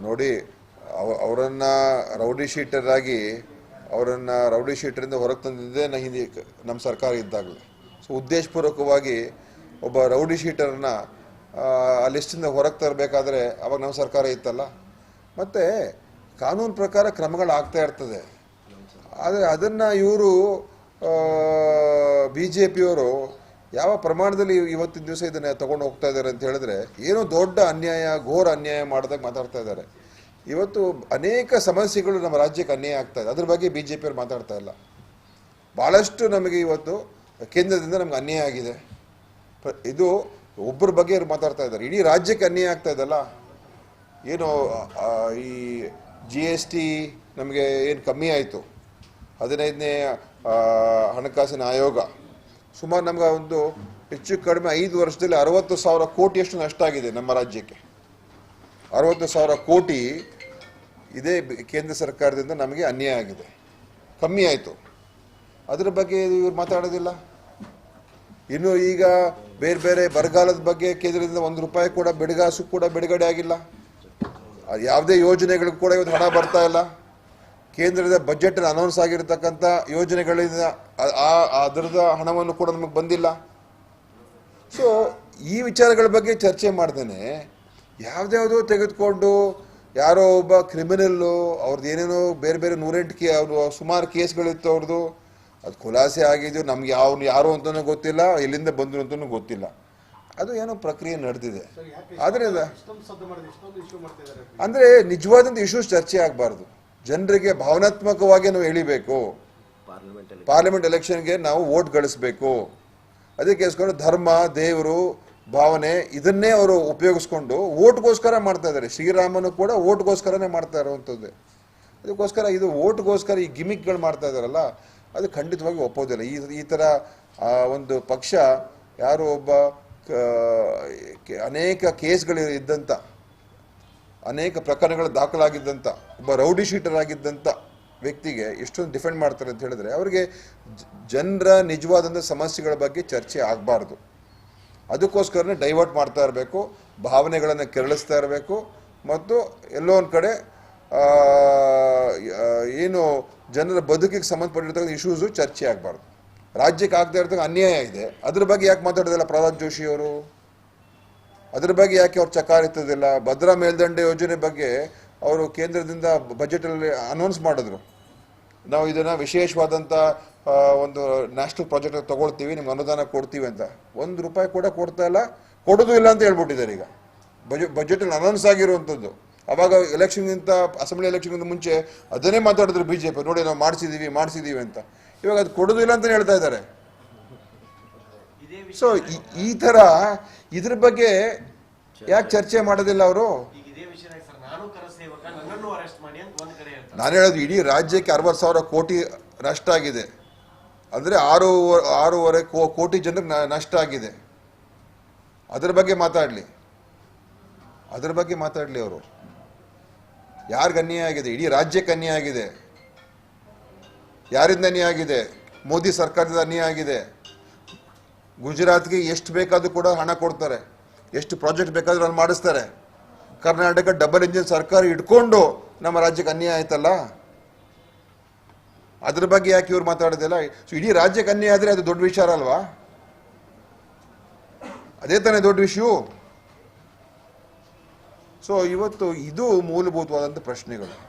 ನೋಡಿ ಅವ- ಅವರನ್ನ ರೌಡಿ ಶೀಟರ್ ಆಗಿ ಅವರನ್ನ ರೌಡಿ ಶೀಟರಿಂದ ಹೊರಗೆ ತಂದಿದ್ದೆ ಹಿಂದೆ ನಮ್ಮ ಸರ್ಕಾರ ಇದ್ದಾಗಲೇ. ಸೊ ಉದ್ದೇಶಪೂರ್ವಕವಾಗಿ ಒಬ್ಬ ರೌಡಿ ಶೀಟರ್ನ ಆ, ಲಿಸ್ಟಿಂದ ಹೊರಗೆ ತರಬೇಕಾದ್ರೆ ಅವಾಗ ನಮ್ಮ ಸರ್ಕಾರ ಇತ್ತಲ್ಲ. ಮತ್ತೆ ಕಾನೂನು ಪ್ರಕಾರ ಕ್ರಮಗಳು ಆಗ್ತಾ ಇರ್ತದೆ. ಆದರೆ ಅದನ್ನ ಇವರು ಬಿ ಜೆ ಪಿಯವರು ಯಾವ ಪ್ರಮಾಣದಲ್ಲಿ ಇವತ್ತಿನ ದಿವಸ ಇದನ್ನು ತಗೊಂಡು ಹೋಗ್ತಾ ಇದ್ದಾರೆ ಅಂತ ಹೇಳಿದ್ರೆ, ಏನೋ ದೊಡ್ಡ ಅನ್ಯಾಯ, ಘೋರ ಅನ್ಯಾಯ ಮಾಡಿದಾಗ ಮಾತಾಡ್ತಾ ಇದ್ದಾರೆ. ಇವತ್ತು ಅನೇಕ ಸಮಸ್ಯೆಗಳು ನಮ್ಮ ರಾಜ್ಯಕ್ಕೆ ಅನ್ಯಾಯ ಆಗ್ತಾ ಇದೆ. ಅದ್ರ ಬಗ್ಗೆ ಬಿ ಜೆ ಪಿಯವ್ರು ಮಾತಾಡ್ತಾ ಇಲ್ಲ. ಭಾಳಷ್ಟು ನಮಗೆ ಇವತ್ತು ಕೇಂದ್ರದಿಂದ ನಮ್ಗೆ ಅನ್ಯಾಯ ಆಗಿದೆ. ಇದು ಒಬ್ಬರ ಬಗ್ಗೆ ಇವ್ರು ಮಾತಾಡ್ತಾ ಇದ್ದಾರೆ. ಇಡೀ ರಾಜ್ಯಕ್ಕೆ ಅನ್ಯಾಯ ಆಗ್ತಾ ಇದೆಲ್ಲ ಏನು ಈ ಜಿ ಎಸ್ ಟಿ ನಮಗೆ ಏನು ಕಮ್ಮಿ ಆಯಿತು? ಹದಿನೈದನೇ ಹಣಕಾಸಿನ ಆಯೋಗ. ಸುಮಾರು ನಮ್ಗೆ ಒಂದು ಹೆಚ್ಚು ಕಡಿಮೆ ಐದು ವರ್ಷದಲ್ಲಿ ಅರವತ್ತು ಸಾವಿರ ಕೋಟಿಯಷ್ಟು ನಷ್ಟ ಆಗಿದೆ ನಮ್ಮ ರಾಜ್ಯಕ್ಕೆ. ಅರವತ್ತು ಸಾವಿರ ಕೋಟಿ ಇದೇ ಕೇಂದ್ರ ಸರ್ಕಾರದಿಂದ ನಮಗೆ ಅನ್ಯಾಯ ಆಗಿದೆ. ಕಮ್ಮಿ ಆಯಿತು. ಅದ್ರ ಬಗ್ಗೆ ಇವ್ರು ಮಾತಾಡೋದಿಲ್ಲ. ಇನ್ನು ಈಗ ಬೇರೆ ಬೇರೆ ಬರಗಾಲದ ಬಗ್ಗೆ ಕೇಂದ್ರದಿಂದ ಒಂದು ರೂಪಾಯಿ ಕೂಡ ಬಿಡುಗಾಸು ಕೂಡ ಬಿಡುಗಡೆ ಆಗಿಲ್ಲ. ಯಾವುದೇ ಯೋಜನೆಗಳಿಗೂ ಕೂಡ ಇವತ್ತು ಹಣ ಬರ್ತಾ ಇಲ್ಲ. ಕೇಂದ್ರದ ಬಜೆಟ್ ಅನೌನ್ಸ್ ಆಗಿರತಕ್ಕಂಥ ಯೋಜನೆಗಳಿಂದ ಅದರದ ಹಣವನ್ನು ಕೂಡ ನಮಗೆ ಬಂದಿಲ್ಲ. ಸೊ ಈ ವಿಚಾರಗಳ ಬಗ್ಗೆ ಚರ್ಚೆ ಮಾಡ್ದೇನೆ ಯಾವ್ದ್ಯಾವುದೋ ತೆಗೆದುಕೊಂಡು ಯಾರೋ ಒಬ್ಬ ಕ್ರಿಮಿನಲ್ಲು ಅವ್ರದ್ದು ಏನೇನೋ ಬೇರೆ ಬೇರೆ ನೂರೆಂಟು ಕೇ ಅವರು ಸುಮಾರು ಕೇಸ್ಗಳಿತ್ತು ಅವ್ರದ್ದು ಅದು ಖುಲಾಸೆ ಆಗಿದ್ದು ನಮ್ಗೆ ಯಾವ ಯಾರು ಅಂತಲೂ ಗೊತ್ತಿಲ್ಲ ಎಲ್ಲಿಂದ ಬಂದರು ಅಂತಲೂ ಗೊತ್ತಿಲ್ಲ. ಅದು ಏನೋ ಪ್ರಕ್ರಿಯೆ ನಡೆದಿದೆ. ಆದ್ರಿಂದ ಅಂದರೆ ನಿಜವಾದಂಥ ಇಶ್ಯೂಸ್ ಚರ್ಚೆ ಆಗಬಾರ್ದು. ಜನರಿಗೆ ಭಾವನಾತ್ಮಕವಾಗಿ ನಾವು ಎಳಿಬೇಕು ಪಾರ್ಲಿಮೆಂಟ್ ಎಲೆಕ್ಷನ್ಗೆ ನಾವು ವೋಟ್ ಗಳಿಸ್ಬೇಕು. ಅದಕ್ಕೋಸ್ಕರ ಧರ್ಮ ದೇವರು ಭಾವನೆ ಇದನ್ನೇ ಅವರು ಉಪಯೋಗಿಸ್ಕೊಂಡು ಓಟ್ಗೋಸ್ಕರ ಮಾಡ್ತಾ ಇದ್ದಾರೆ. ಶ್ರೀರಾಮನು ಕೂಡ ಓಟ್ಗೋಸ್ಕರನೇ ಮಾಡ್ತಾ ಇರುವಂಥದ್ದು. ಅದಕ್ಕೋಸ್ಕರ ಇದು ಓಟ್ಗೋಸ್ಕರ ಈ ಗಿಮಿಕ್ಗಳು ಮಾಡ್ತಾ ಇದ್ದಾರಲ್ಲ ಅದು ಖಂಡಿತವಾಗಿ ಒಪ್ಪೋದಿಲ್ಲ. ಈ ಈ ಥರ ಒಂದು ಪಕ್ಷ ಯಾರು ಒಬ್ಬ ಅನೇಕ ಕೇಸ್ಗಳು ಇದ್ದಂಥ ಅನೇಕ ಪ್ರಕರಣಗಳು ದಾಖಲಾಗಿದ್ದಂಥ ಒಬ್ಬ ರೌಡಿ ಶೀಟರ್ ಆಗಿದ್ದಂಥ ವ್ಯಕ್ತಿಗೆ ಎಷ್ಟೊಂದು ಡಿಫೆಂಡ್ ಮಾಡ್ತಾರೆ ಅಂತ ಹೇಳಿದ್ರೆ ಅವರಿಗೆ ಜನರ ನಿಜವಾದಂಥ ಸಮಸ್ಯೆಗಳ ಬಗ್ಗೆ ಚರ್ಚೆ ಆಗಬಾರ್ದು. ಅದಕ್ಕೋಸ್ಕರನೇ ಡೈವರ್ಟ್ ಮಾಡ್ತಾ ಇರಬೇಕು, ಭಾವನೆಗಳನ್ನು ಕೆರಳಿಸ್ತಾ ಇರಬೇಕು ಮತ್ತು ಎಲ್ಲೋ ಒಂದು ಕಡೆ ಏನು ಜನರ ಬದುಕಿಗೆ ಸಂಬಂಧಪಟ್ಟಿರ್ತಕ್ಕಂಥ ಇಶ್ಯೂಸು ಚರ್ಚೆ ಆಗಬಾರ್ದು. ರಾಜ್ಯಕ್ಕೆ ಆಗ್ತಾ ಇರ್ತಕ್ಕಂಥ ಅನ್ಯಾಯ ಇದೆ. ಅದ್ರ ಬಗ್ಗೆ ಯಾಕೆ ಮಾತಾಡೋದಿಲ್ಲ ಪ್ರಹ್ಲಾದ್ ಜೋಶಿ ಅವರು? ಅದ್ರ ಬಗ್ಗೆ ಯಾಕೆ ಅವ್ರು ಚಕಾರ ಎತ್ತೋದಿಲ್ಲ ಭದ್ರಾ ಮೇಲ್ದಂಡೆ ಯೋಜನೆ ಬಗ್ಗೆ ಅವರು ಕೇಂದ್ರದಿಂದ ಬಜೆಟಲ್ಲಿ ಅನೌನ್ಸ್ ಮಾಡಿದ್ರು. ನಾವು ಇದನ್ನು ವಿಶೇಷವಾದಂಥ ಒಂದು ನ್ಯಾಷನಲ್ ಪ್ರಾಜೆಕ್ಟ್ ತಗೊಳ್ತೀವಿ, ನಿಮ್ಗೆ ಅನುದಾನ ಕೊಡ್ತೀವಿ ಅಂತ. ಒಂದು ರೂಪಾಯಿ ಕೂಡ ಕೊಡ್ತಾ ಇಲ್ಲ. ಕೊಡೋದು ಇಲ್ಲ ಅಂತ ಹೇಳ್ಬಿಟ್ಟಿದ್ದಾರೆ ಈಗ. ಬಜೆಟ್ ಬಜೆಟಲ್ಲಿ ಅನೌನ್ಸ್ ಆಗಿರುವಂಥದ್ದು. ಅವಾಗ ಎಲೆಕ್ಷನ್ಗಿಂತ ಅಸೆಂಬ್ಲಿ ಎಲೆಕ್ಷನ್ಗಿಂತ ಮುಂಚೆ ಅದನ್ನೇ ಮಾತಾಡಿದ್ರು ಬಿ ಜೆ ಪಿ ನೋಡಿ ನಾವು ಮಾಡಿಸಿದ್ದೀವಿ ಮಾಡಿಸಿದ್ದೀವಿ ಅಂತ. ಇವಾಗ ಅದು ಕೊಡೋದು ಇಲ್ಲ ಅಂತಲೇ ಹೇಳ್ತಾ ಇದ್ದಾರೆ. ಸೊ ಈ ತರ ಇದ್ರ ಬಗ್ಗೆ ಯಾಕೆ ಚರ್ಚೆ ಮಾಡೋದಿಲ್ಲ ಅವರು? ಇದೇ ವಿಷಯದಾಗ ಸರ್. ನಾನು ಹೇಳೋದು ಇಡೀ ರಾಜ್ಯಕ್ಕೆ ಅರವತ್ತು ಸಾವಿರ ಕೋಟಿ ನಷ್ಟ ಆಗಿದೆ. ಅಂದರೆ ಆರು ಆರೂವರೆ ಕೋ ಕೋಟಿ ಜನರಿಗೆ ನಷ್ಟ ಆಗಿದೆ. ಅದ್ರ ಬಗ್ಗೆ ಮಾತಾಡಲಿ. ಅದ್ರ ಬಗ್ಗೆ ಮಾತಾಡಲಿ ಅವರು. ಯಾರಿಗೆ ಅನ್ಯಾಯ ಆಗಿದೆ? ಇಡೀ ರಾಜ್ಯಕ್ಕೆ ಅನ್ಯಾಯ ಆಗಿದೆ. ಯಾರಿಂದ ಅನ್ಯಾಯ ಆಗಿದೆ? ಮೋದಿ ಸರ್ಕಾರದಿಂದ ಅನ್ಯಾಯ ಆಗಿದೆ. ಗುಜರಾತ್ಗೆ ಎಷ್ಟು ಬೇಕಾದರೂ ಕೂಡ ಹಣ ಕೊಡ್ತಾರೆ. ಎಷ್ಟು ಪ್ರಾಜೆಕ್ಟ್ ಬೇಕಾದರೂ ಅಲ್ಲಿ ಮಾಡಿಸ್ತಾರೆ. ಕರ್ನಾಟಕ ಡಬಲ್ ಇಂಜಿನ್ ಸರ್ಕಾರ ಇಟ್ಕೊಂಡು ನಮ್ಮ ರಾಜ್ಯಕ್ಕೆ ಅನ್ಯಾಯ ಆಯ್ತಲ್ಲ? ಅದ್ರ ಬಗ್ಗೆ ಯಾಕೆ ಇವ್ರು ಮಾತಾಡೋದಿಲ್ಲ? ಸೊ ಇಡೀ ರಾಜ್ಯಕ್ಕೆ ಅನ್ಯಾಯ ಆದರೆ ಅದು ದೊಡ್ಡ ವಿಚಾರ ಅಲ್ವಾ? ಅದೇ ತಾನೇ ದೊಡ್ಡ ವಿಷಯ ಸೊ ಇವತ್ತು ಇದು ಮೂಲಭೂತವಾದಂಥ ಪ್ರಶ್ನೆಗಳು.